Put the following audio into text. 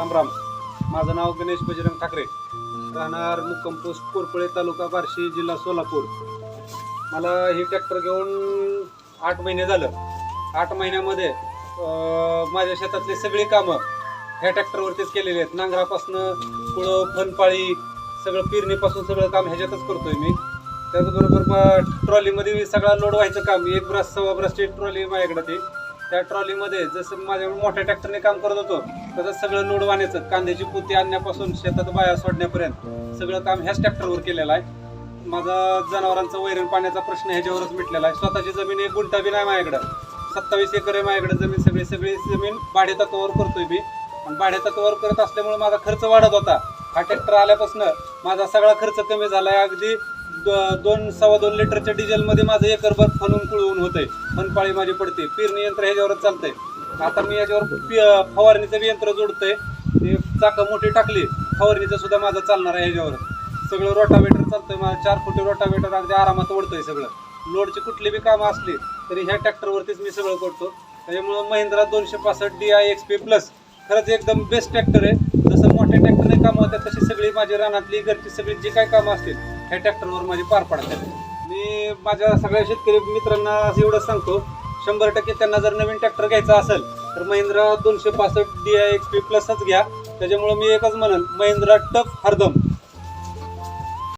राम राम. माझं नाव गणेश बजरंग ठाकरे. राहणार मुक्कम पोस्ट कोरपळे तालुका बार्शी जिल्हा सोलापूर. मला ही ट्रॅक्टर घेऊन आठ महिने झालं. आठ महिन्यामध्ये माझ्या शेतातली सगळी कामं ह्या ट्रॅक्टरवरतीच केलेली आहेत. नांगरापासनं कुळं फनपाळी सगळं पेरणीपासून सगळं काम ह्याच्यातच करतोय मी. त्याचबरोबर मग ट्रॉलीमध्ये सगळा लोड व्हायचं काम एक ब्रास सव्वा ब्रासची ट्रॉली माझ्याकडे ती. त्या ट्रॉलीमध्ये जसं माझ्या मोठ्या ट्रॅक्टरने काम करत होतो तसं सगळं लोड वाण्याचं कांद्याची पोती आणण्यापासून शेतात बाया सोडण्यापर्यंत सगळं काम ह्याच ट्रॅक्टरवर केलेलं आहे. माझा जनावरांचा वैरण पाण्याचा प्रश्न ह्याच्यावरच मिटलेला आहे. स्वतःची जमीन एक गुंटा बी नाही माझ्याकडं. सत्तावीस एकर आहे माझ्याकडे जमीन सगळी सगळी जमीन भाडे तत्वावर करतोय मी. आणि भाडे तत्वावर करत असल्यामुळे माझा खर्च वाढत होता. हा ट्रॅक्टर आल्यापासून माझा सगळा खर्च कमी झाला आहे अगदी दोन सव्वा दोन लिटरच्या डिझेलमध्ये माझं एकरभर फनून कुळवून होतंय. फनपाळी माझी पडते. पेरणी यंत्र ह्याच्यावरच चालतंय. आता मी याच्यावर फवारणीचं यंत्र जोडतंय. ते चाकं मोठी टाकली फवारणीचं सुद्धा माझं चालणार आहे ह्याच्यावर. सगळं रोटावेटर चालतंय माझं. चार फुटी रोटावेटर अगदी आरामात ओढतंय सगळं. लोडची कुठली बी कामं असली तरी ह्या ट्रॅक्टरवरतीच मी सगळं करतो. त्याच्यामुळं महिंद्रा दोनशे पासष्ट D I X P plus खरंच एकदम बेस्ट ट्रॅक्टर आहे. जसं मोठ्या ट्रॅक्टरने कामं होतात तशी सगळी माझी रानातली घरची सगळी जी काही कामं असतील ह्या ट्रॅक्टरवर माझी पार पडतात मी माझ्या सगळ्या शेतकरी मित्रांना असं एवढं सांगतो शंभर टक्के त्यांना जर नवीन ट्रॅक्टर घ्यायचा असेल तर महिंद्रा दोनशे पासष्ट डी आय एक्स पी प्लसच घ्या. त्याच्यामुळं मी एकच म्हणन महिंद्रा टफ हरदम.